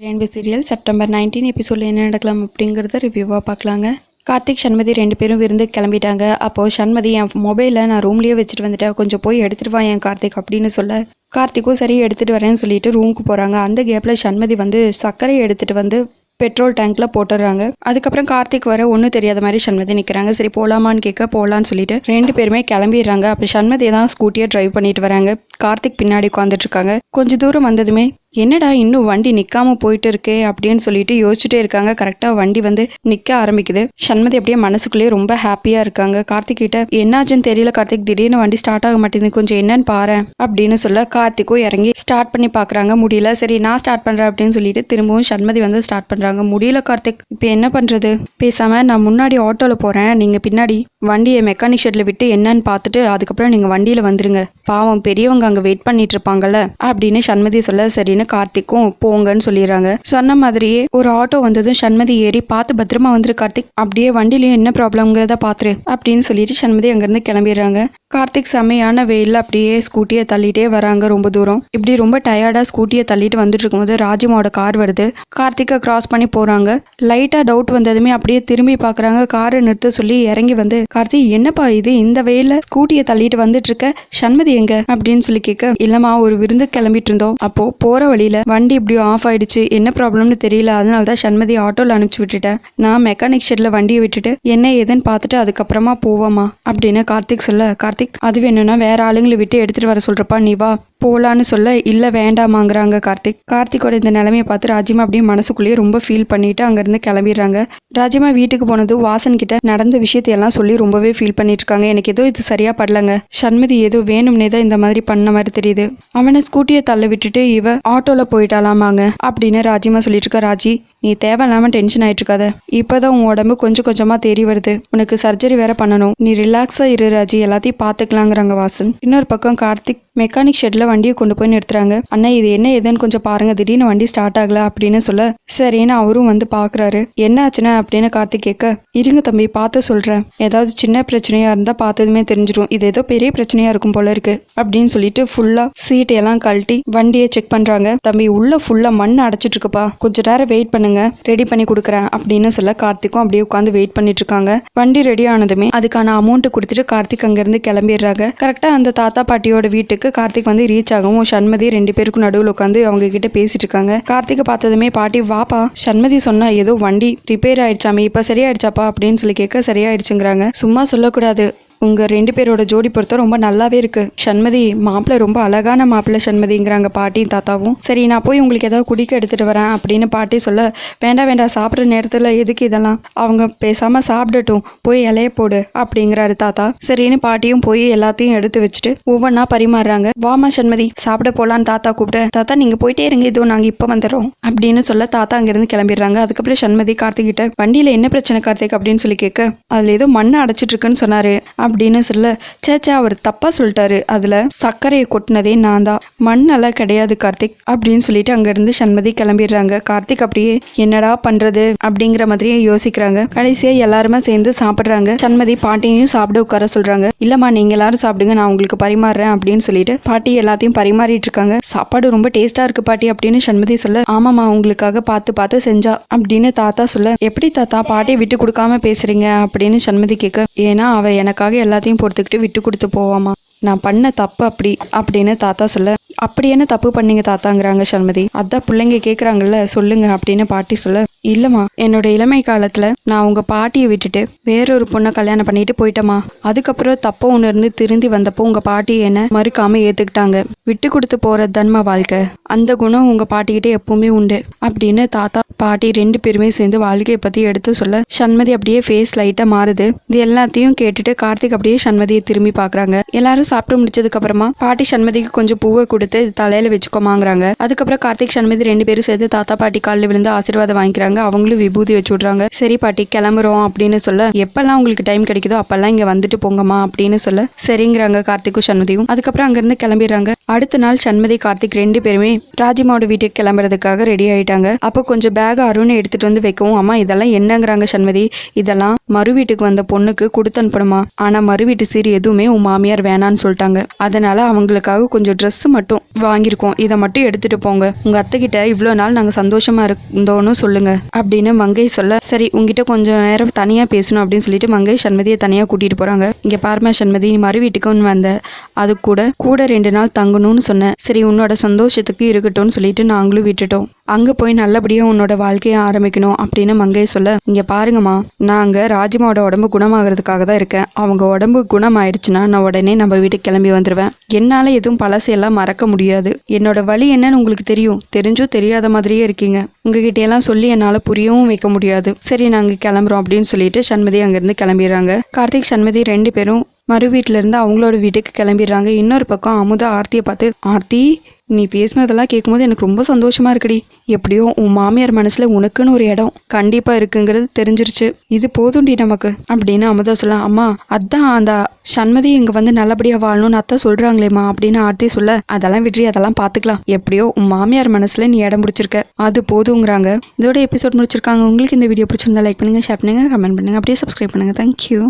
Rainbow serial September nineteen எபிசோடில் என்ன நடக்கலாம் அப்படிங்கிறத ரிவ்யூவாக பார்க்கலாங்க. கார்த்திக் சண்மதி ரெண்டு பேரும் விருந்து கிளம்பிட்டாங்க. அப்போது சண்மதி என் மொபைலை நான் ரூம்லேயே வச்சுட்டு வந்துட்டேன். கொஞ்சம் போய் எடுத்துகிட்டு வா என் கார்த்திக் அப்படின்னு சொல்ல கார்த்திக்கும் சரி எடுத்துகிட்டு வரேன்னு சொல்லிட்டு ரூமுக்கு போகிறாங்க அந்த கேப்பில் சண்மதி வந்து சர்க்கரை எடுத்துகிட்டு வந்து பெட்ரோல் டேங்க்கில் போட்டுடுறாங்க. அதுக்கப்புறம் கார்த்திக் வர ஒன்றும் தெரியாத மாதிரி சண்மதி நிற்கிறாங்க சரி போகலாமான்னு கேட்க போகலான்னு சொல்லிட்டு ரெண்டு பேருமே கிளம்பிடுறாங்க. அப்படி சண்மதி தான் ஸ்கூட்டியை டிரைவ் பண்ணிட்டு வராங்க. கார்த்திக் பின்னாடி உட்காந்துட்டு இருக்காங்க. தூரம் வந்ததுமே என்னடா இன்னும் வண்டி நிற்காம போயிட்டு இருக்கே அப்படின்னு சொல்லிட்டு யோசிச்சுட்டே இருக்காங்க. கரெக்டாக வண்டி வந்து நிற்க ஆரம்பிக்குது. சண்மதி அப்படியே மனசுக்குள்ளேயே ரொம்ப ஹாப்பியாக இருக்காங்க. கார்த்திக் கிட்ட என்னாச்சுன்னு தெரியல கார்த்திக் திடீர்னு வண்டி ஸ்டார்ட் ஆக மாட்டேங்குது. கொஞ்சம் என்னன்னு பாரு அப்படின்னு சொல்ல கார்த்திக்கும் இறங்கி ஸ்டார்ட் பண்ணி பார்க்குறாங்க முடியல. சரி நான் ஸ்டார்ட் பண்ணுறேன் அப்படின்னு சொல்லிட்டு திரும்பவும் சண்மதி வந்து ஸ்டார்ட் பண்ணுறாங்க முடியல கார்த்திக் இப்போ என்ன பண்ணுறது பேசாமல் நான் முன்னாடி ஆட்டோவில் போகிறேன் நீங்கள் பின்னாடி வண்டியை மெக்கானிக் ஷெட்டில் விட்டு என்னன்னு பார்த்துட்டு அதுக்கப்புறம் நீங்கள் வண்டியில் வந்துருங்க. பாவம் பெரியவங்க அங்கே வெயிட் பண்ணிட்டு இருப்பாங்கல்ல அப்படின்னு சண்மதி சொல்ல சரின்னு கார்த்திக்கும் போங்கன்னு சொல்லிடுறாங்க. சொன்ன மாதிரியே ஒரு ஆட்டோ வந்ததும் சண்மதி ஏறி பார்த்து பத்திரமா வந்துரு கார்த்திக். அப்படியே வண்டியில என்ன ப்ராப்ளம்ங்கிறத பாத்துரு அப்படின்னு சொல்லிட்டு சண்மதி அங்கிருந்து கிளம்பிடுறாங்க. கார்த்திக் செமையான வெயில்ல அப்படியே ஸ்கூட்டியை தள்ளிட்டே வராங்க ரொம்ப தூரம். இப்படி ரொம்ப டயர்டா ஸ்கூட்டியை தள்ளிட்டு வந்துட்டு இருக்கும்போது ராஜிமாவோட கார் வருது. கார்த்திகை கிராஸ் பண்ணி போறாங்க. லைட்டா டவுட் வந்ததுமே அப்படியே திரும்பி பாக்குறாங்க. காரை நிறுத்த சொல்லி இறங்கி வந்து கார்த்திக் என்னப்பா இது? இந்த வெயில்ல ஸ்கூட்டியை தள்ளிட்டு வந்துட்டு இருக்க? சண்மதி எங்க? அப்படின்னு சொல்லி கேட்க இல்லம்மா ஒரு விருந்து கிளம்பிட்டு இருந்தோம். அப்போ வழியில வண்டி இப்படியோ ஆஃப் ஆயிடுச்சு என்ன ப்ராப்ளம்னு தெரியல. அதனால தான் சண்மதி ஆட்டோல அனுப்பிச்சு விட்டுட்டேன். நான் மெக்கானிக் ஷெட்ல வண்டியை விட்டுட்டு என்ன ஏதுன்னு பார்த்துட்டு அதுக்கப்புறமா போவோமா அப்படின்னு கார்த்திக் சொல்ல கார்த்திக் அது வேணும்னா வேற ஆளுங்களை விட்டு எடுத்துட்டு வர சொல்றப்பா நீ வா. போகலான்னு சொல்ல இல்லை வேண்டாமாங்கிறாங்க கார்த்திக். கார்த்திக்கோட இந்த நிலைமையை பார்த்து ராஜிமா அப்படியே மனசுக்குள்ளேயே ரொம்ப ஃபீல் பண்ணிட்டு அங்கேருந்து கிளம்பிடுறாங்க. ராஜிமா வீட்டுக்கு போனது வாசன் கிட்ட நடந்த விஷயத்தையெல்லாம் சொல்லி ரொம்பவே ஃபீல் பண்ணிட்டு இருக்காங்க. எனக்கு ஏதோ இது சரியா படலங்க. சண்மதி ஏதோ வேணும்னே தான் இந்த மாதிரி பண்ண மாதிரி தெரியுது. அவனை ஸ்கூட்டியை தள்ள விட்டுட்டு இவ ஆட்டோல போயிட்டாலாமாங்க அப்படின்னு ராஜிமா சொல்லிட்டு இருக்கா ராஜி. நீ தேவையில்லாம டென்ஷன் ஆயிட்டு இருக்காத இப்பதான் உன் உடம்பு கொஞ்சம் கொஞ்சமா தேறி வருது. உனக்கு சர்ஜரி வேற பண்ணணும். நீ ரிலாக்ஸா இரு ராஜி. எல்லாத்தையும் பாத்துக்கலாங்கிறாங்க வாசன். இன்னொரு பக்கம் கார்த்திக் மெக்கானிக் ஷெட்ல வண்டியை கொண்டு போய் நிறுத்துறாங்க. அண்ணா இது என்ன ஏதுன்னு கொஞ்சம் பாருங்க. திடீர்னு வண்டி ஸ்டார்ட் ஆகல அப்படின்னு சொல்ல சரின்னு அவரும் வந்து பாக்குறாரு. என்ன ஆச்சுன்னா? அப்படின்னு கார்த்திக் கேட்க இருங்க தம்பி பார்த்து சொல்றேன். ஏதாவது சின்ன பிரச்சனையா இருந்தா பார்த்ததுமே தெரிஞ்சிடும் இது ஏதோ பெரிய பிரச்சனையா இருக்கும் போல இருக்கு. அப்படின்னு சொல்லிட்டு ஃபுல்லா சீட் எல்லாம் கழட்டி வண்டியை செக் பண்றாங்க. தம்பி உள்ள ஃபுல்லா மண் அடைச்சிட்டு இருக்குப்பா. கொஞ்ச நேரம் வெயிட் பண்ணுங்க. ரெடி பண்ணி கொடுக்குறேன் அப்படின்னு சொல்ல கார்த்திக்கும் அப்படியே உட்காந்து வெயிட் பண்ணிட்டு இருக்காங்க வண்டி ரெடி ஆனதுமே அதுக்கான அமௌண்ட் கொடுத்துட்டு கார்த்திக் அங்கிருந்து கிளம்பிடுறாங்க. கரெக்டா அந்த தாத்தா பாட்டியோட வீட்டுக்கு கார்த்திக் வந்து ரீச் ஆகவும் சண்மதி ரெண்டு பேருக்கும் நடுவில் உட்காந்து அவங்க கிட்ட பேசிட்டு இருக்காங்க. கார்த்திகை பார்த்ததுமே பாட்டி வாப்பா. சண்மதி சொன்னா ஏதோ வண்டி ரிப்பேர் ஆயிடுச்சாமே இப்ப சரியாயிடுச்சாப்பா? அப்படின்னு சொல்லி கேட்க சரியாயிடுச்சுங்கிறாங்க. சும்மா சொல்லக்கூடாது. உங்கள் ரெண்டு பேரோட ஜோடி பொறுத்த ரொம்ப நல்லாவே இருக்கு. சண்மதி மாப்பிள்ளை ரொம்ப அழகான மாப்பிள்ளை சண்மதிங்கிறாங்க பாட்டியும் தாத்தாவும். சரி நான் போய் உங்களுக்கு ஏதாவது குடிக்க எடுத்துகிட்டு வரேன் அப்படின்னு பாட்டி சொல்ல வேண்டாம் வேண்டாம் சாப்பிட்ற நேரத்தில் எதுக்கு இதெல்லாம்? அவங்க பேசாமல் சாப்பிடட்டும். போய் இலைய போடு அப்படிங்கிறாரு தாத்தா. சரின்னு பாட்டியும் போய் எல்லாத்தையும் எடுத்து வச்சுட்டு ஒவ்வொன்றா பரிமாறுறாங்க. வாமா சண்மதி சாப்பிட போகலான்னு தாத்தா கூப்பிட தாத்தா நீங்கள் போயிட்டே இருங்க. இதோ நாங்கள் இப்போ வந்துடுறோம் அப்படின்னு சொல்ல தாத்தா அங்கேருந்து கிளம்பிடுறாங்க. அதுக்கப்புறம் சண்மதி கார்த்திகிட்ட வண்டியில் என்ன பிரச்சனை கார்த்திக்? அப்படின்னு சொல்லி கேட்க அதில் ஏதோ மண்ணை அடைச்சிட்டு இருக்குன்னு சொன்னாரு. அப்படின்னு சொல்ல சேச்சா அவர் தப்பா சொல்லிட்டாரு. அதுல சர்க்கரையை கொட்டினதே நான் தான். மண்ணெல்லாம் கிடையாது கார்த்திக் அப்படின்னு சொல்லிட்டு அங்கிருந்து சண்மதி கிளம்பிடுறாங்க. கார்த்திக் அப்படியே என்னடா பண்றது? அப்படிங்கிற மாதிரியே யோசிக்கிறாங்க. கடைசியா எல்லாருமே சேர்ந்து சாப்பிடுறாங்க. சண்மதி பாட்டியையும் சாப்பிட உட்கார சொல்றாங்க. இல்லம்மா நீங்க எல்லாரும் சாப்பிடுங்க நான் உங்களுக்கு பரிமாறுறேன் அப்படின்னு சொல்லிட்டு பாட்டி எல்லாத்தையும் பரிமாறிட்டு இருக்காங்க. சாப்பாடு ரொம்ப டேஸ்டா இருக்கு பாட்டி அப்படின்னு சண்மதி சொல்ல ஆமாம்மா உங்களுக்காக பார்த்து பார்த்து செஞ்சா அப்படின்னு தாத்தா சொல்ல எப்படி தாத்தா பாட்டியை விட்டு கொடுக்காம பேசுறீங்க? அப்படின்னு சண்மதி கேட்க ஏன்னா அவ எனக்காக எல்லாத்தையும் பொறுத்துக்கிட்டு விட்டு கொடுத்து போவாமா? நான் பண்ண தப்பு அப்படி அப்படின்னு தாத்தா சொல்ல அப்படி என்ன தப்பு பண்ணீங்க தாத்தாங்கிறாங்க சண்மதி. அதான் பிள்ளைங்க கேட்குறாங்கல்ல சொல்லுங்க அப்படின்னு பாட்டி சொல்ல இல்லைம்மா என்னோட இளமை காலத்தில் நான் உங்கள் பாட்டியை விட்டுட்டு வேறொரு பொண்ணை கல்யாணம் பண்ணிட்டு போயிட்டேம்மா. அதுக்கப்புறம் தப்ப உணர்ந்து திருந்தி வந்தப்போ உங்கள் பாட்டி என்ன மறுக்காம ஏற்றுக்கிட்டாங்க விட்டு கொடுத்து போகிறது தன்மா வாழ்க்கை. அந்த குணம் உங்கள் பாட்டிக்கிட்டே எப்பவுமே உண்டு. அப்படின்னு தாத்தா பாட்டி ரெண்டு பேருமே சேர்ந்து வாழ்க்கையை பற்றி எடுத்து சொல்ல சண்மதி அப்படியே ஃபேஸ் லைட்டாக மாறுது. இது எல்லாத்தையும் கேட்டுட்டு கார்த்திக் அப்படியே சண்மதியை திரும்பி பார்க்குறாங்க எல்லாரும் சாப்பிட்டு முடிச்சதுக்கப்புறமா பாட்டி சண்மதிக்கு கொஞ்சம் பூவை கொடுத்து தலையில் வச்சுக்கோமாங்கிறாங்க. அதுக்கப்புறம் கார்த்திக் சண்மதி ரெண்டு பேரும் சேர்ந்து தாத்தா பாட்டி காலில் விழுந்து ஆசீர்வாதம் வாங்கிக்கிறாங்க. அவங்களும் விபூதி வச்சு விட்றாங்க சரி பாட்டி கிளம்புறோம் அப்படின்னு சொல்ல எப்பெல்லாம் உங்களுக்கு டைம் கிடைக்குதோ அப்பெல்லாம் இங்கே வந்துட்டு போங்கம்மா அப்படின்னு சொல்ல சரிங்கிறாங்க கார்த்திக்கும் சண்மதியும் அதுக்கப்புறம் அங்கேருந்து கிளம்பிடுறாங்க. அடுத்த நாள் சண்மதி கார்த்திக் ரெண்டு பேருமே ராஜிமாவோட வீட்டுக்கு கிளம்புறதுக்காக ரெடி ஆயிட்டாங்க. அப்போ கொஞ்சம் பேக் அருண் எடுத்துட்டு வந்து வைக்கவும் அம்மா இதெல்லாம் என்னங்கிறாங்க சண்மதி இதெல்லாம் மறு வீட்டுக்கு வந்த பொண்ணுக்கு கொடுத்து அனுப்பணுமா? ஆனா மறு வீட்டு சீர் எதுவுமே உன் மாமியார் வேணான்னு சொல்லிட்டாங்க. அதனால அவங்களுக்காக கொஞ்சம் ட்ரெஸ் மட்டும் வாங்கியிருக்கோம். இதை மட்டும் எடுத்துட்டு போங்க. உங்க அத்தை கிட்ட இவ்வளோ நாள் நாங்க சந்தோஷமா இருந்தோன்னு சொல்லுங்க. அப்படின்னு மங்கை சொல்ல சரி உங்ககிட்ட கொஞ்சம் நேரம் தனியா பேசணும் அப்படின்னு சொல்லிட்டு மங்கை சண்மதியை தனியா கூட்டிட்டு போறாங்க. இங்க பார்மா சண்மதி நீ மறு வீட்டுக்கு வந்த. அது கூட கூட ரெண்டு நாள் தங்கணும்னு சொன்னேன். சரி உன்னோட சந்தோஷத்துக்கு இருக்கட்டும்னு சொல்லிட்டு நாங்களும் விட்டுட்டோம். அங்கே போய் நல்லபடியாக உன்னோட வாழ்க்கையை ஆரம்பிக்கணும் அப்படின்னு மங்கை சொல்ல இங்கே பாருங்கம்மா நாங்கள் ராஜிமாவோட உடம்பு குணமாகிறதுக்காக தான் இருக்கேன். அவங்க உடம்பு குணமாயிடுச்சுன்னா நான் உடனே நம்ம வீட்டுக்கு கிளம்பி வந்துடுவேன் என்னால் எதுவும் பழசையெல்லாம் மறக்க முடியாது. என்னோட வழி என்னன்னு உங்களுக்கு தெரியும். தெரிஞ்சும் தெரியாத மாதிரியே இருக்கீங்க. உங்ககிட்ட எல்லாம் சொல்லி என்னால் புரியவும் வைக்க முடியாது. சரி நாங்கள் கிளம்புறோம் அப்படின்னு சொல்லிட்டு சண்மதி அங்கேருந்து கிளம்பிடுறாங்க. கார்த்திக் சண்மதி ரெண்டு பேரும் மறு வீட்டுல இருந்து அவங்களோட வீட்டுக்கு கிளம்பிடுறாங்க. இன்னொரு பக்கம் அமுதா ஆர்த்தியை பார்த்து ஆர்த்தி நீ பேசினதெல்லாம் கேட்கும்போது எனக்கு ரொம்ப சந்தோஷமா இருக்குடி. எப்படியோ உன் மாமியார் மனசுல உனக்குன்னு ஒரு இடம் கண்டிப்பா இருக்குங்கிறது தெரிஞ்சிருச்சு. இது போதும்டி நமக்கு அப்படின்னு அமுதா சொல்ல அம்மா அதான் அந்த சண்மதி இங்க வந்து நல்லபடியா வாழணும்னு அத்தை சொல்றாங்களேம்மா அப்படின்னு ஆர்த்தி சொல்ல அதெல்லாம் விட்ரி அதெல்லாம் பாத்துக்கலாம். எப்படியோ உன் மாமியார் மனசுல நீ இடம் பிடிச்சிருக்க. அது போதுங்கிறாங்க. இதோட எபிசோட் முடிச்சிருக்காங்க. உங்களுக்கு இந்த வீடியோ பிடிச்சிருந்தா லைக் பண்ணுங்க ஷேர் பண்ணுங்க கமெண்ட் பண்ணுங்க. அப்படியே சப்ஸ்கிரைப் பண்ணுங்க. தேங்க்யூ